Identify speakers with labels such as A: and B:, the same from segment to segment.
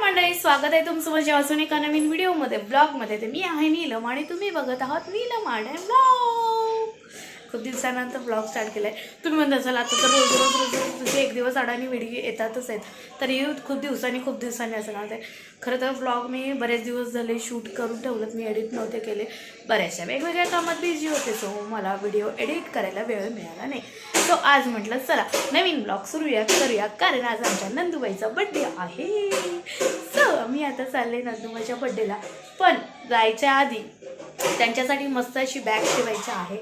A: मंडळी स्वागत आहे तुमचं माझ्या अजून एका नवीन व्हिडिओमध्ये ब्लॉगमध्ये. ते मी आहे नीलम आणि तुम्ही बघत आहात नीलम आणि ब्लॉग खूप दिवसानंतर ब्लॉग स्टार्ट केला आहे तुम्ही म्हणत असाल आता तर रोज रोज रोज रोज तुझे एक दिवस अडाणी व्हिडिओ येतातच आहेत. तरी खूप दिवसांनी खूप दिवसांनी असं नव्हते खरं तर ब्लॉग मी बरेच दिवस झाले शूट करून ठेवलं मी एडिट नव्हते केले. बऱ्याचशा वेगवेगळ्या कामात बिझी होते सो मला व्हिडिओ एडिट करायला वेळ मिळाला नाही. सो आज म्हटलं चला नवीन ब्लॉग सुरूया करूया कारण आज आमच्या नंदुबाईचा बड्डे आहे. सो मी आता चालले नंदुबाईच्या बड्डेला पण जायच्या आधी त्यांच्यासाठी मस्त अशी बॅग शिवायची आहे.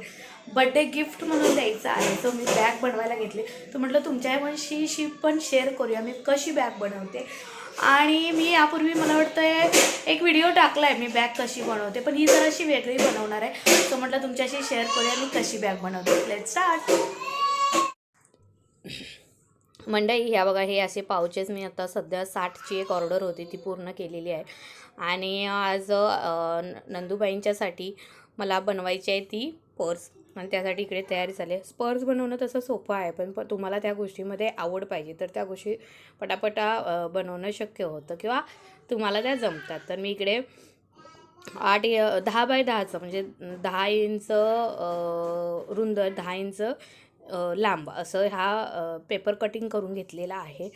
A: बड्डे गिफ्ट म्हणून द्यायचं आहे. सो मी बॅग बनवायला घेतली. तर म्हटलं तुमच्याशी शी पण शेअर करूया. मी कशी बॅग बनवते? आणि मी यापूर्वी मला वाटतं एक व्हिडिओ टाकला आहे मी बॅग कशी बनवते? पण ही जराशी वेगळी बनवणार आहे. सो म्हटलं तुमच्याशी शेअर करूया. मी कशी बॅग बनवते? लेट स्टार्ट मंडई ह्या बघा हे असे पाउचेस. मी आता सध्या साठची एक ऑर्डर होती. ती पूर्ण केलेली आहे. आणि आज नंदूबाईंच्यासाठी मला बनवायची आहे ती. पर्स. आणि त्यासाठी इकडे तयारी झाली आहे. बनवणं तसं सोपं आहे पण पण तुम्हाला त्या गोष्टीमध्ये आवड पाहिजे. तर त्या गोष्टी पटापटा बनवणं शक्य होतं किंवा तुम्हाला त्या जमतात. तर मी इकडे आठ दहा बाय दहाचं म्हणजे दहा इंच रुंद दहा इंच लांब असं हा पेपर कटिंग करून घेतलेला आहे.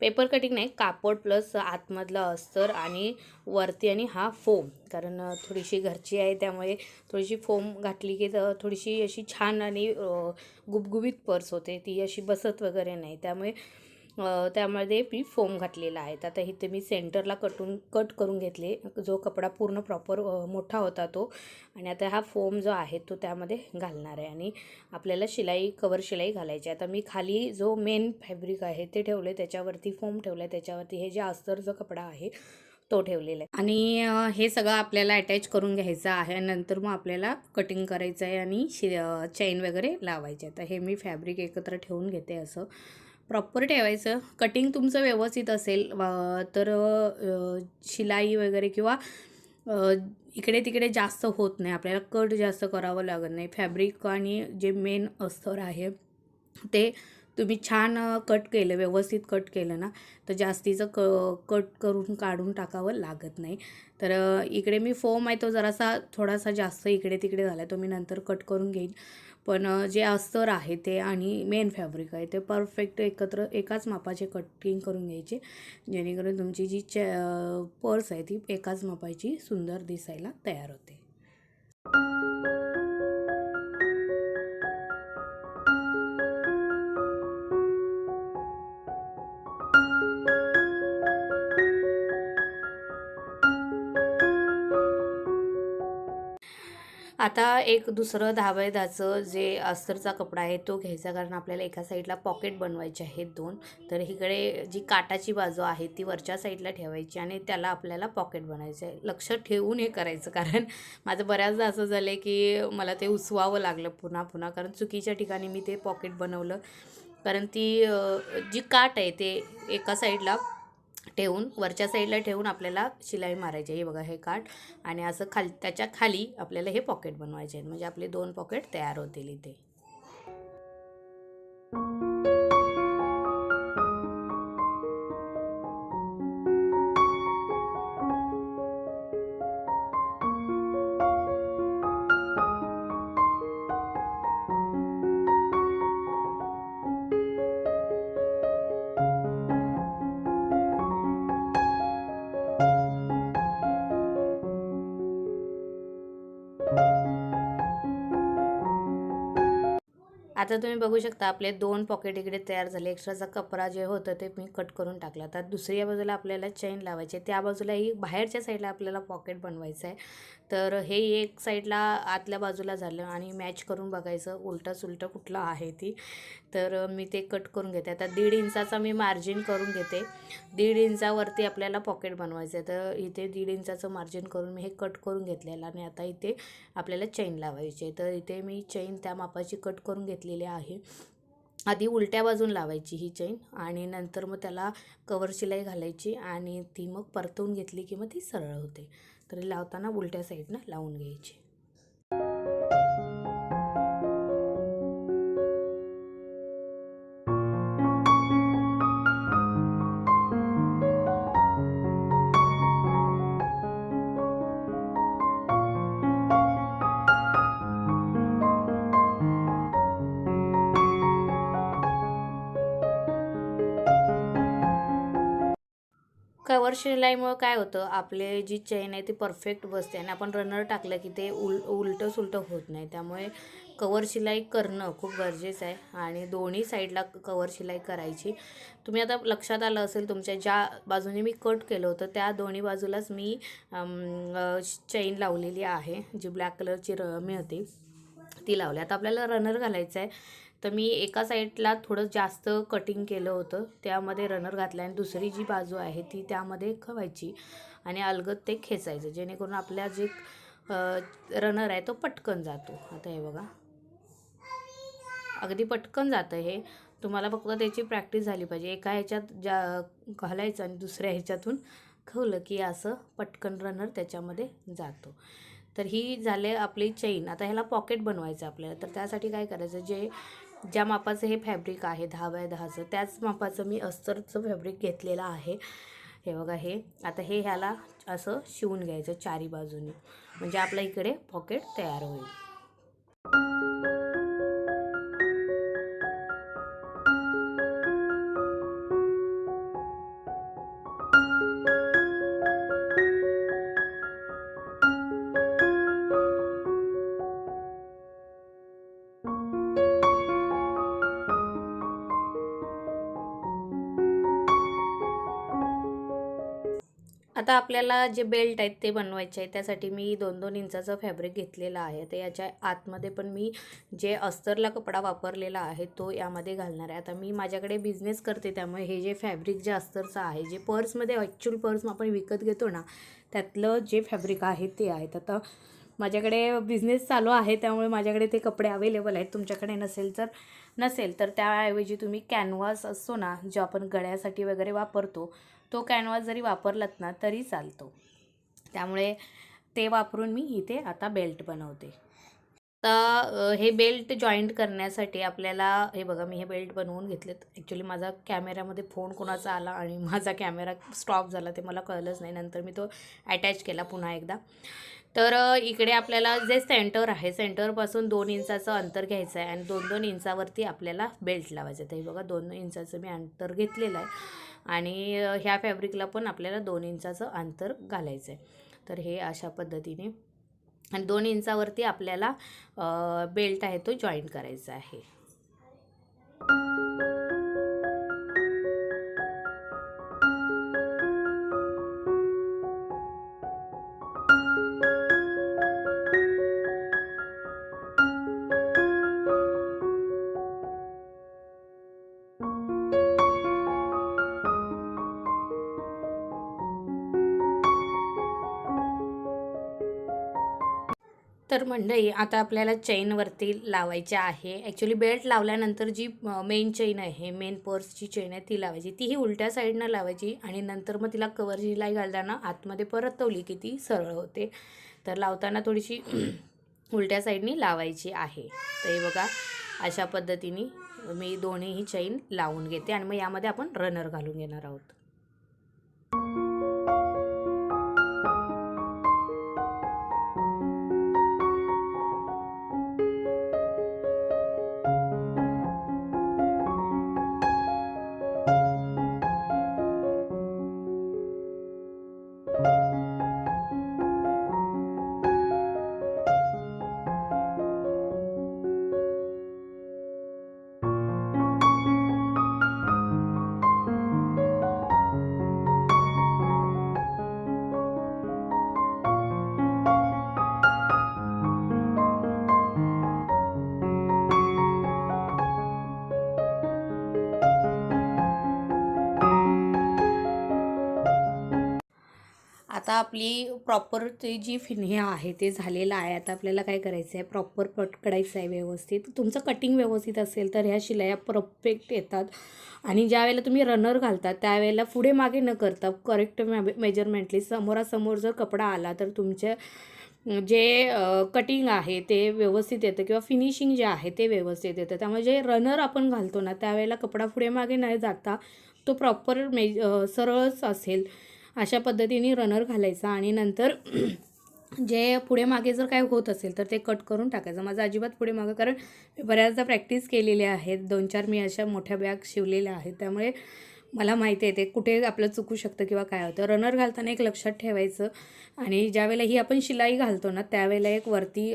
A: पेपर कटिंग नाही कापड प्लस आतमधलं अस्तर आणि वरती आणि हा फोम कारण थोडीशी घरची आहे त्यामुळे थोडीशी फोम घातली की तर थोडीशी अशी छान आणि गुबगुबीत पर्स होते. ती अशी बसत वगैरे नाही. त्यामुळे त्यामध्ये मी फोम घातलेला आहे. आता इथे मी सेंटरला कटून कट करून घेतले. जो कपडा पूर्ण प्रॉपर मोठा होता तो. आणि आता हा फोम जो आहे तो त्यामध्ये घालणार आहे. आणि आपल्याला शिलाई कवर शिलाई घालायची आहे. आता मी खाली जो मेन फॅब्रिक आहे ते ठेवले त्याच्यावरती फोम ठेवलं आहे त्याच्यावरती हे जे अस्तर जो कपडा आहे तो ठेवलेला आहे. आणि हे सगळं आपल्याला अटॅच करून घ्यायचं आहे. नंतर मग आपल्याला कटिंग करायचं आहे आणि शि चैन वगैरे लावायचे आहे तर हे मी फॅब्रिक एकत्र ठेवून घेते असं. प्रॉपर ठेवायचं. कटिंग तुमचं व्यवस्थित असेल तर शिलाई वगैरे किंवा इकडे तिकडे जास्त होत नाही. आपल्याला कट जास्त करावं लागत नाही. फॅब्रिक आणि जे मेन अस्तर आहे ते तुम्ही छान कट केलं व्यवस्थित कट केलं ना तर जास्तीचं क कट करून काढून टाकावं लागत नाही. तर इकडे मी फोम आहे तो जरासा थोडासा जास्त इकडे तिकडे झाला तो मी नंतर कट करून घेईन. पण जे अस्तर आहे ते आणि मेन फॅब्रिक आहे ते परफेक्ट एकत्र एकाच मापाचे कटिंग करून घ्यायचे. जेणेकरून तुमची जी च पर्स आहे ती एकाच मापाची सुंदर दिसायला तयार होते. आता एक दुसरं दहा बाय दहाचं जे अस्तरचा कपडा आहे तो घ्यायचा कारण आपल्याला एका साईडला पॉकेट बनवायचे आहेत दोन. तर इकडे जी काटाची बाजू आहे ती वरच्या साईडला ठेवायची आणि त्याला आपल्याला पॉकेट बनायचं आहे. लक्ष ठेवून हे करायचं कारण माझं बऱ्याचदा असं झालं आहे की मला ते उसवावं लागलं पुन्हा पुन्हा कारण चुकीच्या ठिकाणी मी ते पॉकेट बनवलं. कारण ती जी काट आहे ते एका साईडला ठेवून वरच्या साईडला ठेवून आपल्याला शिलाई मारायची आहे. हे बघा हे काठ. आणि असं खाल त्याच्याखाली आपल्याला हे पॉकेट बनवायचे आहेत. म्हणजे आपले दोन पॉकेट तयार होतील इथे. आता तुम्ही बघू शकता आपले दोन पॉकेट इकडे तयार झाले. एक्स्ट्राचा कपडा जे होतं ते मी कट करून टाकला. तर दुसऱ्या बाजूला आपल्याला चेन लावायची त्या बाजूलाही बाहेरच्या साईडला आपल्याला पॉकेट बनवायचं आहे. तर हे एक साईडला आतल्या बाजूला झालं आणि मॅच करून बघायचं उलटं सुलटं कुठलं आहे ती. तर मी ते कट करून घेते. आता दीड इंचाचा मी मार्जिन करून घेते. दीड इंचावरती आपल्याला पॉकेट बनवायचं आहे. तर इथे दीड इंचाचं मार्जिन करून मी हे कट करून घेतलेलं आणि आता इथे आपल्याला चैन लावायची आहे. तर इथे मी चैन त्या मापाची कट करून घेतलेली आहे. आधी उलट्या बाजून लावायची ही चैन आणि नंतर मग त्याला कवर शिलाई घालायची आणि ती मग परतवून घेतली की मग ती सरळ होते. तरी लावताना उलट्या साईडनं लावून घ्यायची. कवर शिलाईमुळं काय होतं आपले जी चेन आहे ती परफेक्ट बसते आणि आपण रनर टाकलं की ते उल उलटं सुलटं होत नाही. त्यामुळे कवर शिलाई करणं खूप गरजेचं आहे आणि दोन्ही साईडला कवर शिलाई करायची. तुम्ही आता लक्षात आलं असेल तुमच्या ज्या बाजूने मी कट केलं होतं त्या दोन्ही बाजूलाच मी चेन लावलेली आहे जी ब्लॅक कलरची र मिळते ती लावली. आता आपल्याला रनर घालायचं आहे. तर मी एका साईडला थोडं जास्त कटिंग केलं होतं. त्यामध्ये रनर घातला आणि दुसरी जी बाजू आहे ती त्यामध्ये खवायची आणि अलगद ते खेचायचं जेणेकरून आपल्या जे रनर आहे तो पटकन जातो. आता हे बघा. अगदी पटकन जातं हे. तुम्हाला फक्त त्याची प्रॅक्टिस झाली पाहिजे. एका ह्याच्यात ज्या घालायचं आणि दुसऱ्या ह्याच्यातून खवलं की असं पटकन रनर त्याच्यामध्ये जातो. तर ही झाले आपली चेन आता ह्याला पॉकेट बनवायचं आपल्याला. तर त्यासाठी काय करायचं? जे ज्या मापाचं हे फॅब्रिक आहे दहा बाय दहाचं त्याच मापाचं मी अस्तरचं फॅब्रिक घेतलेलं आहे. हे बघा हे. आता हे ह्याला असं शिवून घ्यायचं चारी बाजूने. म्हणजे आपल्या इकडे पॉकेट तयार होईल. आता आपल्याला जे बेल्ट आहेत ते बनवायचे आहे त्यासाठी मी दोन दोन इंचाचं फॅब्रिक घेतलेलं आहे. तर याच्या आतमध्ये पण मी जे अस्तरला कपडा वापरलेला आहे तो यामध्ये घालणार आहे. आता मी माझ्याकडे बिझनेस करते त्यामुळे हे जे फॅब्रिक जे अस्तरचं आहे जे पर्समध्ये ॲक्च्युअल पर्स आपण विकत घेतो ना त्यातलं जे फॅब्रिक आहे ते आहेत. आता माझ्याकडे बिझनेस चालू आहे त्यामुळे माझ्याकडे ते कपडे अवेलेबल आहेत. तुमच्याकडे नसेल तर नसेल. तर त्याऐवजी तुम्ही कॅनव्हास असतो ना जो आपण गळ्यासाठी वगैरे वापरतो तो कॅनव्हास जरी वापरलात ना तरी चालतो. त्यामुळे ते वापरून मी इथे आता बेल्ट बनवते. आता हे बेल्ट जॉईंट करण्यासाठी आपल्याला हे बघा मी हे बेल्ट बनवून घेतलेत. ॲक्च्युली माझा कॅमेऱ्यामध्ये फोन कोणाचा आला आणि माझा कॅमेरा स्टॉप झाला ते मला कळलंच नाही. नंतर मी तो अटॅच केला पुन्हा एकदा. तर इकडे आपल्याला जे सेंटर आहे सेंटरपासून दोन इंचाचं अंतर घ्यायचं आहे आणि दोन दोन इंचावरती आपल्याला बेल्ट लावायचं आहे ते हे बघा दोन इंचाचं मी अंतर घेतलेलं आहे. आणि ह्या फॅब्रिकला पण आपल्याला दोन इंचाचं अंतर घालायचं आहे तर हे अशा पद्धतीने आणि दोन इंचावरती आपल्याला बेल्ट आहे तो जॉईंट करायचा आहे. तर मंडळी आता आपल्याला चेनवरती लावायची आहे. ॲक्च्युली बेल्ट लावल्यानंतर जी मेन चेन आहे मेन पर्सची चेन आहे ती लावायची. तीही उलट्या साईडनं लावायची आणि नंतर मग तिला कवर शिलाई घालताना आतमध्ये परतवली की ती सरळ होते. तर लावताना थोडीशी उलट्या साईडनी लावायची आहे. तर हे बघा अशा पद्धतीने मी दोन्हीही चैन लावून घेते आणि मग यामध्ये आपण रनर घालून घेणार आहोत. आता आपली प्रॉपर ते जी फिने आहे ते झालेलं आहे. आता आपल्याला काय करायचं आहे? प्रॉपर पटकडायचं आहे व्यवस्थित. तुमचं कटिंग व्यवस्थित असेल तर ह्या शिलाया परफेक्ट येतात. आणि ज्या वेळेला तुम्ही रनर घालता त्यावेळेला पुढे मागे न करता करेक्ट मे मेजरमेंटली समोरासमोर जर कपडा आला तर तुमच्या जे कटिंग आहे ते व्यवस्थित येतं किंवा फिनिशिंग जे आहे ते व्यवस्थित येतं. त्यामुळे जे रनर आपण घालतो ना त्यावेळेला कपडा पुढे मागे न जाता तो प्रॉपर मेज सरळच असेल. अशा पद्धतीने रनर घालायचा आणि नंतर जे पुढे मागे जर काय होत असेल तर ते कट करून टाकायचं. माझं अजिबात पुढे मागं कारण बऱ्याचदा प्रॅक्टिस केलेली आहे दोन चार मी अशा मोठ्या बॅग शिवलेल्या आहेत. त्यामुळे मला माहिती आहे ते कुठे आपलं चुकू शकतं किंवा काय होतं. रनर घालताना एक लक्षात ठेवायचं. आणि ज्यावेळेला ही आपण शिलाई घालतो ना त्यावेळेला एक वरती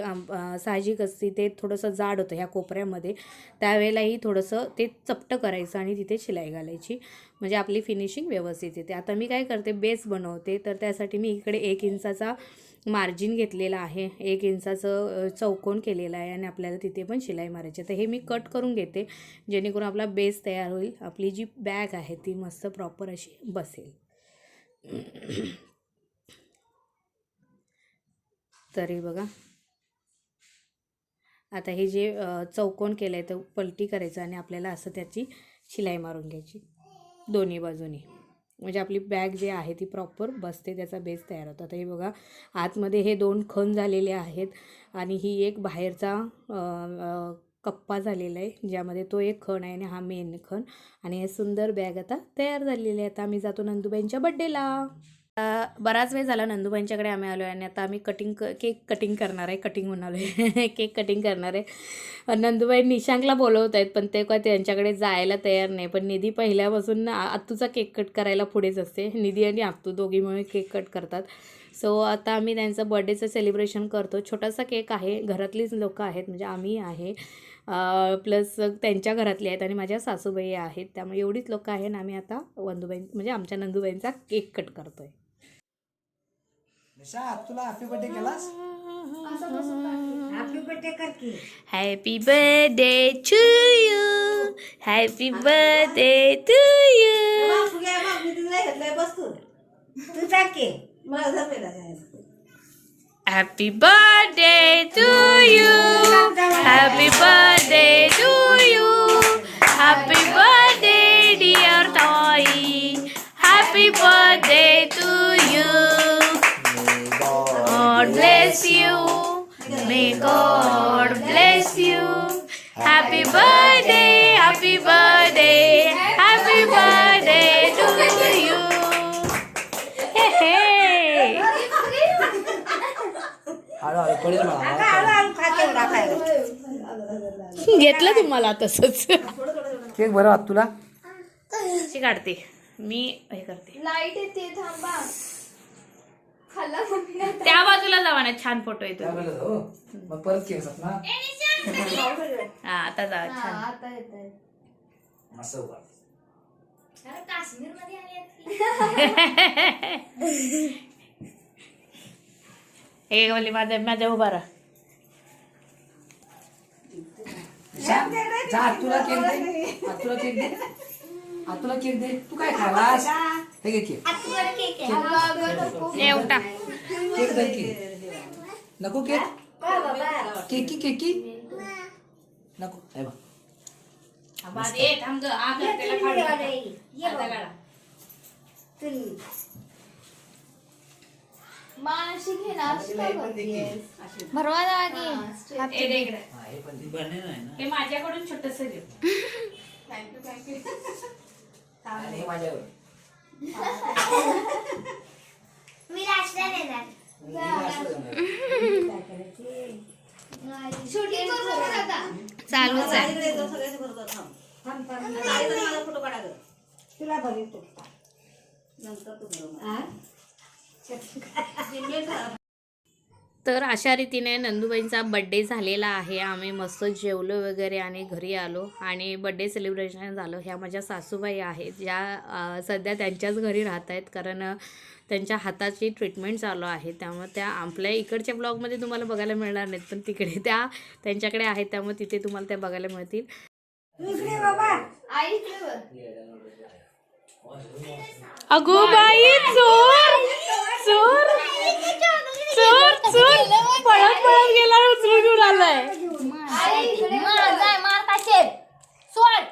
A: साहजिक असती ते थोडंसं जाड होतं ह्या कोपऱ्यामध्ये. त्यावेळेलाही थोडंसं ते चपटं करायचं आणि तिथे शिलाई घालायची. म्हणजे आपली फिनिशिंग व्यवस्थित येते. आता मी काय करते बेस बनवते. तर त्यासाठी मी इकडे एक इंचाचा मार्जिन घेतलेलं आहे. एक इंचाचं चौकोन केलेलं आहे आणि आपल्याला तिथे पण शिलाई मारायची आहे. तर हे मी कट करून घेते. जेणेकरून आपला बेस तयार होईल. आपली जी बॅग आहे ती मस्त प्रॉपर अशी बसेल. तरी बघा. आता हे जे चौकोन केलं आहे तर पलटी करायचं आणि आपल्याला असं त्याची शिलाई मारून घ्यायची. दोन्ही बाजूनी. म्हणजे आपली बॅग जी आहे ती प्रॉपर बसते त्याचा बेस तयार होतो. आता हे बघा आतमध्ये हे दोन खण झालेले आहेत आणि ही एक बाहेरचा कप्पा झालेला आहे ज्यामध्ये तो एक खण आहे आणि हा मेन खण. आणि हे सुंदर बॅग आता तयार झालेली आहे आता आम्ही जातो नंदुबाईंच्या बड्डेला बराच वेळ झाला नंदुबाईंच्याकडे आम्ही आलो आहे आणि आता आम्ही कटिंग क केक कटिंग करणार आहे कटिंग म्हणालो आहे केक कटिंग करणार आहे. नंदुबाई निशांकला बोलवत आहेत पण ते काय त्यांच्याकडे जायला तयार नाही. पण निधी पहिल्यापासून आत्तूचा केक कट करायला पुढेच असते. निधी आणि आत्तू दोघी मिळून केक कट करतात. सो आता आम्ही त्यांचं बर्थडेचं सेलिब्रेशन करतो. छोटासा केक आहे. घरातलीच लोकं आहेत म्हणजे आम्ही आहे. प्लस त्यांच्या घरातली आहेत आणि माझ्या सासूबाई आहेत. त्यामुळे एवढीच लोकं आहे आणि आम्ही आता वंदूबाई म्हणजे आमच्या नंदूबाईंचा केक कट करतो आहे
B: निशा तुला हॅपी बर्थडे केलास?
C: हॅपी बर्थडे कर की.
A: Happy birthday to you happy birthday to you
C: Bapu घ्या मी तुला घेतलंय बस तू. तू टाक की मला जमेला जायला
A: happy birthday to you happy birthday to you happy birthday dear ताई happy birthday God bless you. Happy birthday, happy birthday, happy birthday to you. Hey, hey. घेतलं तुम्हाला तसंच
B: केक बरं वाट तुला
A: काढते मी हे करते
D: लाइट येते थांबा
A: त्या बाजूला जावा ना छान फोटो येतो
B: हो मग परत ना?
A: हा आता जा छान.
D: आता येत आहे
B: असं उभा.
D: काश्मीरमध्ये आली
A: हे बोलली माझ्या माझ्या उभा राहा.
B: जा तुला केक दे. आत तुला केक दे. तुला केक दे. तू काय खालास? हे घे केक.
A: एवढा
B: केक दे. की. नको केक? केक की केक की नको. हे बघ?
D: भरवा
B: हा, हे
A: हे माझ्याकडून छोटस घे.
B: आणि हे माझ्यावर
D: मी नाश्ता देणार छोटी करू नका आता.
A: चालूच आहे
C: इकडे येतो सगळ्याचे बरोबर थांब ताईकडे मला फोटो काढा गं. तुला भरी तू नंतर तू बरोबर
A: तर अशा रीतीने नंदूबाईंचा बड्डे झालेला आहे. आम्ही मस्त जेवलो वगैरे आणि घरी आलो. आणि बड्डे सेलिब्रेशन झालं. ह्या माझ्या सासूबाई आहेत. ज्या सध्या त्यांच्याच घरी राहत आहेत. कारण त्यांच्या हाताची ट्रीटमेंट चालू आहे. त्यामुळे त्या आपल्या इकडच्या ब्लॉगमध्ये तुम्हाला बघायला मिळणार नाहीत. पण तिकडे त्या त्यांच्याकडे आहेत. त्यामुळे तिथे तुम्हाला त्या बघायला मिळतील. अगो बाई चोर चोर चोर पळत पळत गेला उचलून घेऊन आलाय.
E: सोड.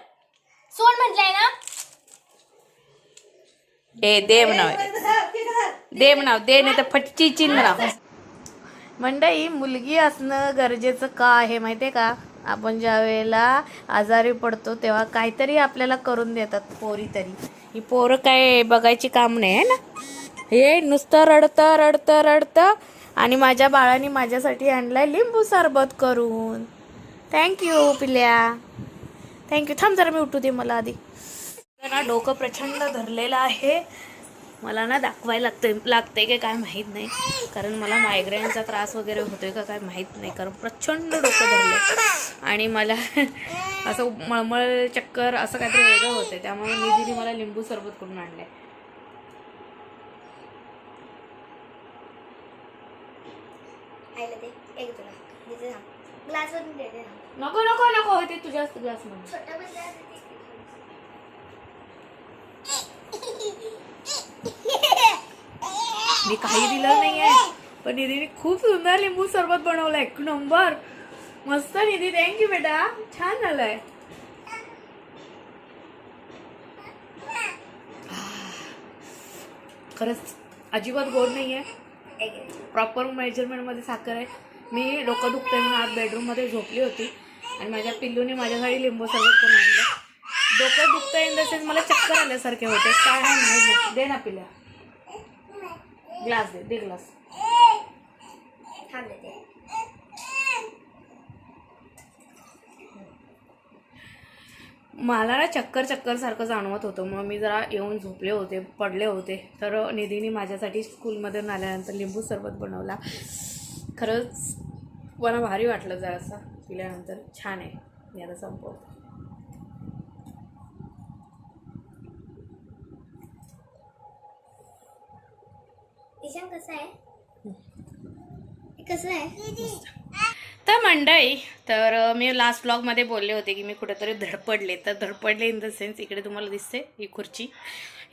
E: सोड म्हटलंय ना?
A: ए देव नाव देव नाव दे नाही तर फटची चिन्ह नाव मंडई मुलगी असणं गरजेचं का आहे माहितीये का? आपण ज्या वेळेला आजारी पडतो तेव्हा काहीतरी आपल्याला करून देतात पोरी तरी. ही पोरं काय बघायची काम नाही आहे ना? हे नुसतं रडतं रडतं रडतं. आणि माझ्या बाळाने माझ्यासाठी आणलाय लिंबू सरबत करून. थँक्यू पिल्या. थँक्यू थांब जरा मी उठू दे मला आधी. ना डोकं प्रचंड धरलेलं आहे. मला ना दाखवायला लागते लागते की काय माहीत नाही. कारण मला मायग्रेनचा त्रास वगैरे होतोय का काय माहीत नाही. कारण प्रचंड डोकं धरलं आणि मला असं मळमळ चक्कर असं काहीतरी वेगळं होतं त्यामुळे मी निधीने मला लिंबू सरबत करून आणलंय
D: आईला ते एक तुला तिथे थांब ग्लास
A: नको नको नको ते तुझ्या
D: ग्लासमध्ये.
A: मी काही दिलं नाहीये पण निधीने खूप सुंदर लिंबू सरबत बनवलंय. एक नंबर. मस्त निधी थँक्यू बेटा. छान झालंय. खरंच अजिबात गोड नाहीये. प्रॉपर मेजरमेंटमध्ये साखर आहे. मी डोकं दुखतंय म्हणून आज बेडरूममध्ये झोपली होती. आणि माझ्या पिल्लूने माझ्यासाठी लिंबू सरबत करून आणलं. डोकं दुखतंय इन द सेन्स मला चक्कर आल्यासारखे होते. काय नाही. दे ना पिल्या. ग्लास दे दे ग्लास. मला ना चक्कर चक्कर सारखं जाणवत होतं. मग मी जरा येऊन झोपले होते पडले होते. तर निधीने माझ्यासाठी स्कूलमधून आल्यानंतर लिंबू सरबत बनवला. खरंच मला भारी वाटलं जरासं पिल्यानंतर. छान आहे. मी आता संपवतो.
D: कसं आहे? कसं आहे?
A: तर मंडळी तर मी लास्ट ब्लॉगमध्ये बोलले होते की मी कुठेतरी धडपडले. तर धडपडले इन द सेन्स इकडे तुम्हाला दिसते ही खुर्ची.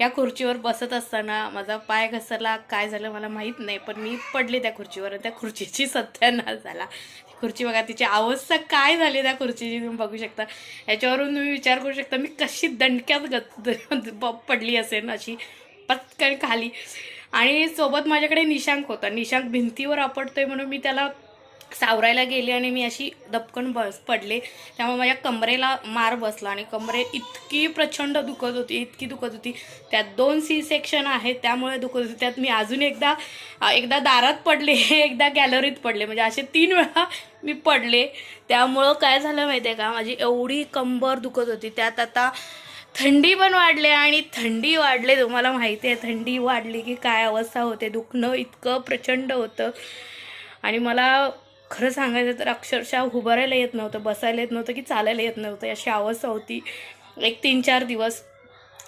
A: या खुर्चीवर बसत असताना माझा पाय घसरला काय झालं मला माहीत नाही पण मी पडले त्या खुर्चीवर त्या खुर्चीची सत्यानाश झाला. खुर्ची बघा तिची अवस्था काय झाली त्या खुर्चीची तुम्ही बघू शकता. याच्यावरून तुम्ही विचार करू शकता मी कशी दणक्यात गत ब- पडली असेल अशी पटकन खाली. आणि सोबत माझ्याकडे निशांक होता. निशांक भिंतीवर आपटतोय म्हणून मी त्याला सावरायला गेले आणि मी अशी दपकन बस पडले. त्यामुळे माझ्या कमरेला मार बसला आणि कमरे इतकी प्रचंड दुखत होती इतकी दुखत होती. त्यात दोन सी सेक्शन आहेत त्यामुळे दुखत होती. त्यात मी अजून एकदा एकदा दारात पडले एकदा गॅलरीत पडले. म्हणजे असे तीन वेळा मी पडले. त्यामुळं काय झालं माहिती आहे का? माझी एवढी कंबर दुखत होती. त्यात आता थंडी पण वाढले आणि थंडी वाढले. तुम्हाला माहिती आहे थंडी वाढली की काय अवस्था होते. दुखणं इतकं प्रचंड होतं. आणि मला खरं सांगायचं तर अक्षरशः उभारायला येत नव्हतं बसायला येत नव्हतं की चालायला येत नव्हतं. अशी अवस्था होती. एक तीन चार दिवस.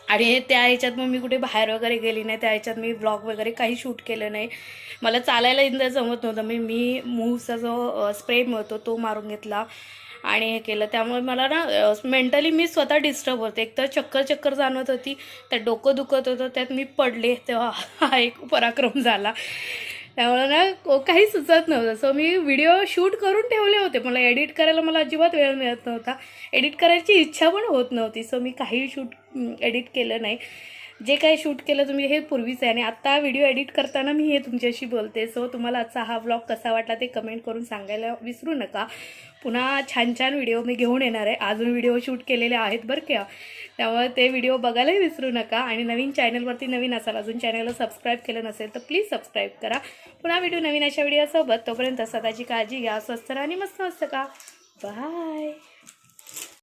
A: आणि त्या ह्याच्यात मग मी कुठे बाहेर वगैरे गेली नाही. त्या ह्याच्यात मी ब्लॉग वगैरे काही शूट केलं नाही. मला चालायला इंदा जमत नव्हतं. मी मी मूवचा जो स्प्रे मिळतो तो मारून घेतला आणि हे केलं. त्यामुळे मला ना मेंटली मी स्वतः डिस्टर्ब होते. एकतर चक्कर चक्कर जाणवत होती. त्यात डोकं दुखत होतं. त्यात मी पडले तेव्हा. हा एक पराक्रम झाला. त्यामुळे ना को- काही सुचत नव्हतं. सो मी व्हिडिओ शूट करून ठेवले होते मला एडिट करायला मला अजिबात वेळ मिळत नव्हता. एडिट करायची इच्छा पण होत नव्हती. सो मी काही शूट एडिट mm, केलं नाही. जे काही शूट केलं तुम्ही हे पूर्वीच आहे. आणि आत्ता व्हिडिओ एडिट करताना मी हे तुमच्याशी बोलते. सो तुम्हाला आजचा हा व्लॉग कसा वाटला ते कमेंट करून सांगायला विसरू नका. पुन्हा छान छान व्हिडिओ मी घेऊन येणार आहे. अजून व्हिडिओ शूट केलेले आहेत बरं का. त्यामुळे ते व्हिडिओ बघायलाही विसरू नका. आणि नवीन चॅनलवरती नवीन असाल अजून चॅनलला सबस्क्राईब केलं नसेल तर प्लीज सबस्क्राईब करा. पुन्हा व्हिडिओ नवीन अशा व्हिडिओसोबत तोपर्यंत स्वतःची काळजी घ्या. स्वस्त राहा आणि मस्त मस्त का बाय